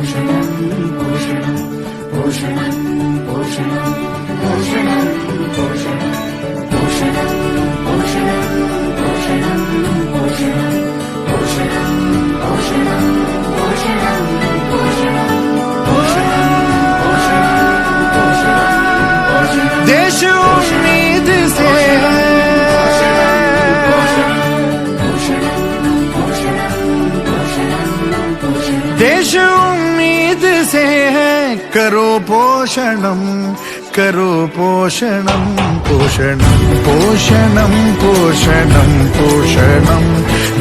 boşuna, boşuna, boşuna, Deixa eu उम्मीद से है करो पोषणम करो पोषणम पोषणम पोषणम पोषणम पोषणम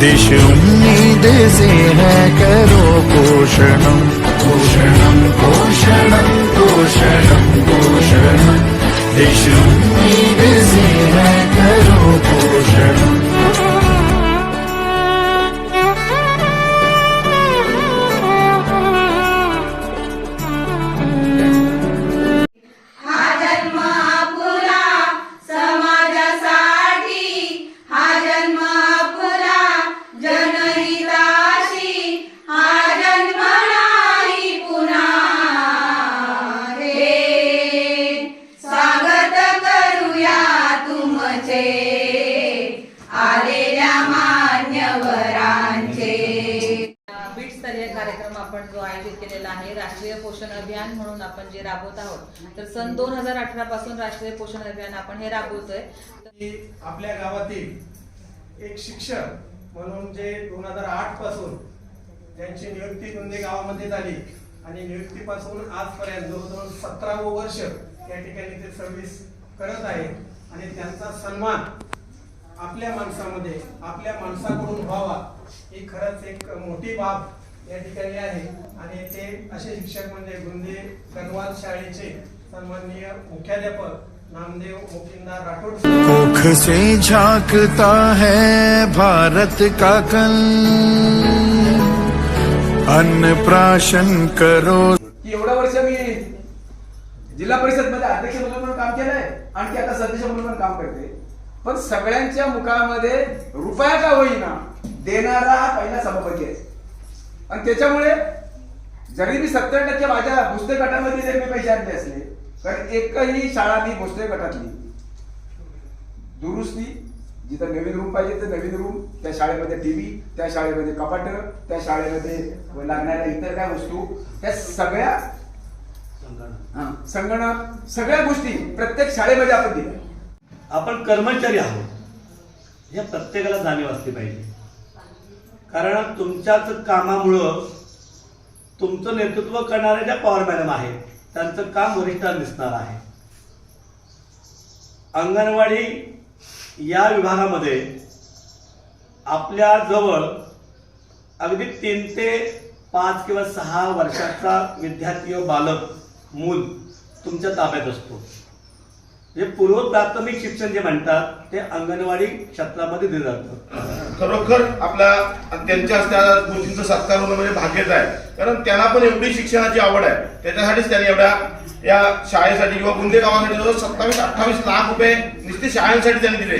दिश उम्मीद से है करो पोषणम पोषणम पोषणम पोषणम पोषणम दिश उम्मीद से है करो पोषणम कार्यक्रम आपण जो आयोजित केलेला आहे राष्ट्रीय पोषण अभियान म्हणून आपण जे राबवत आहोत तर सन दोन हजार अठरा पासून राष्ट्रीय पोषण अभियान आपण हे राबवतोय. आपल्या गावातील एक शिक्षक म्हणून जे दोन हजार आठपासून त्यांची नियुक्ती गुंदे गावामध्ये झाली आणि नियुक्तीपासून आजपर्यंत जवळजवळ सतरावं वर्ष या ठिकाणी ते सर्व्हिस करत आहेत आणि त्यांचा सन्मान आपल्या माणसामध्ये आपल्या माणसाकडून व्हावा ही खरंच एक मोठी बाब या ठिकाणी आहे. आणि ते असे शिक्षक म्हणजे गुंदे कनवाल शाळेचे सन्माननीय मुख्याध्यापक नामदेव मुकिंदार राठोड मुख से झांकता है भारत का कल। अन्न प्राशन करो। की एवढं वर्ष मी जिल्हा परिषदमध्ये अध्यक्ष म्हणून पण काम केलंय आणखी आता सदस्य म्हणून पण काम करते. पण सगळ्यांच्या मुखामध्ये रुपया का होईना देणारा हा पहिला सभापती आहे. आणि त्याच्यामुळे जरी मी सत्तर टक्के माझ्या भुसते गटामध्ये जरी मी पैसे आणले असले तर एकही शाळा मी भुसते गटातली. दुरुस्ती जिथं नवीन रूम पाहिजे तर नवीन रूम त्या शाळेमध्ये टीव्ही त्या शाळेमध्ये कपाट त्या शाळेमध्ये लागणाऱ्या इतर काय वस्तू त्या सगळ्या हा, संगणक सगळ्या गोष्टी प्रत्येक शाळेमध्ये आपण दिल्या. आपण कर्मचारी आहोत. या प्रत्येकाला जाणीव असली पाहिजे. कारण तुमच्याच कामामुळं तुमचं नेतृत्व करणाऱ्या ज्या पॉवर मॅडम आहेत त्यांचं काम वरिष्ठांना दिसणार आहे. अंगणवाडी या विभागामध्ये आपल्या जवळ अगदी तीन ते पाच किंवा सहा वर्षाचा विद्यार्थी व बालक मूल तुमच्या ताब्यात असतो. जे पूर्व प्राथमिक शिक्षण जे म्हणतात ते अंगणवाडी क्षेत्रामध्ये दिलं जातं. खरोखर आपल्या त्यांच्या हस्ते आज गुरुजींचा सत्कार होण्यामध्ये भाग्यच आहे. कारण त्यांना पण एवढी शिक्षणाची आवड आहे. त्याच्यासाठीच त्यांनी एवढ्या या शाळेसाठी किंवा गुंदे गावासाठी जवळ सत्तावीस अठ्ठावीस लाख रुपये नुसते शाळांसाठी त्यांनी दिले.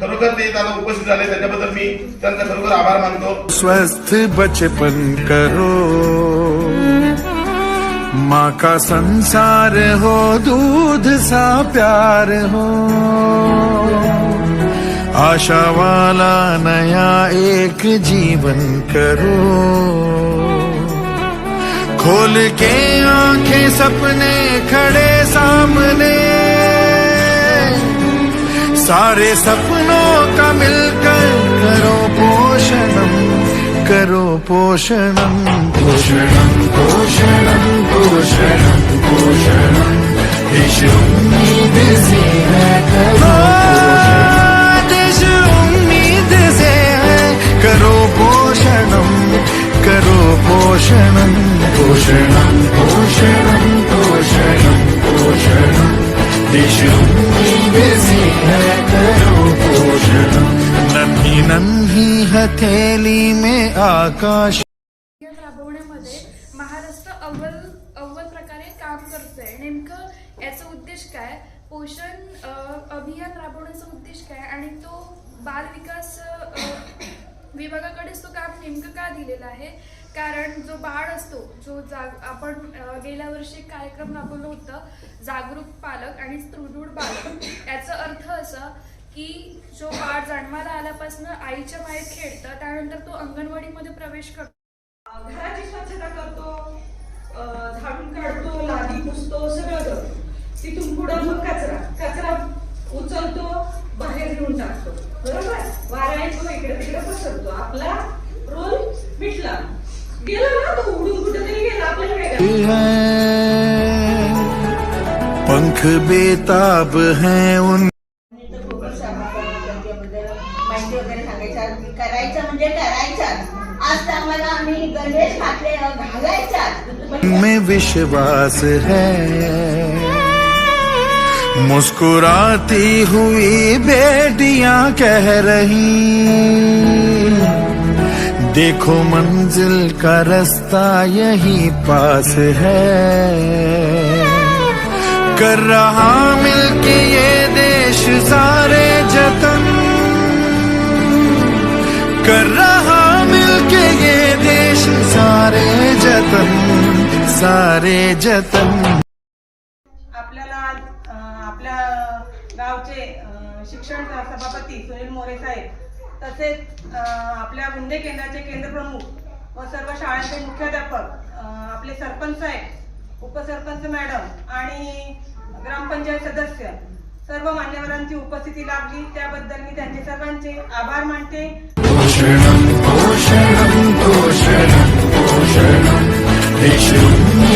खरोखर ते त्यांना उपस्थित झाले. त्याच्याबद्दल मी त्यांचा खरोखर आभार मानतो. स्वस्थ बचपन करो. माँ का संसार हो दूध सा प्यार हो। आशा वाला नया एक जीवन करो। खोल के आंखें सपने खड़े सामने। सारे सपनों का मिलकर करो पोषणम करो पोषणम। पोषणम पोषणम पोषणम उम्मीद से है करो पोषणं करो पोषणं करो पोषणम पोषणम पोषणम देश उम्मीद से है करो नन्ही नन्ही हथेली में आकाश। अभियान महाराष्ट्र अव्वल अव्वल प्रकारे काम करतोय. नेमकं याचा उद्देश काय? पोषण अभियान राबवण्याचा उद्देश काय? आणि तो बाल विकास विभागाकडेच तो काम नेमकं का दिलेलं आहे? कारण जो बाळ असतो जो जाग आपण गेल्या वर्षी एक कार्यक्रम राबवलं होतं जागरूक पालक आणि सुदृढ बालक. याचा अर्थ असा की जो बाळ जन्माला आल्यापासून आईच्या मायेत खेळतं त्यानंतर तो अंगणवाडीमध्ये प्रवेश करतो. झाडून काढतो लादी पुसतो सगळं करतो. तिथून पुढं मग कचरा. कचरा उचलतो बाहेर घेऊन टाकतो. बरोबर? वारा येतो इकडे तिकडे पसरतो. आपला रोल मिटला. गेला ना तो उडून कुठेतरी गेला आपल्याला वेगळा पंख बेताब है उन में विश्वास है। मुस्कुराती हुई बेटियाँ कह रही, देखो मंजिल का रास्ता यही पास है। कर रहा मिलके ये देश सारे जतन, कर रहा सारे जतन। आपल्याला आज, आपल्या गावचे शिक्षण सभापती सुनील मोरे साहेब तसेच आपल्या गुंडे केंद्राचे केंद्रप्रमुख व सर्व शाळांचे मुख्याध्यापक आपले सरपंच साहेब उपसरपंच मॅडम आणि ग्रामपंचायत सदस्य सर्व मान्यवरांची उपस्थिती लाभली. त्याबद्दल मी त्यांचे सर्वांचे आभार मानते. पोषणं पोषणं पोषणं पोषणं. देशं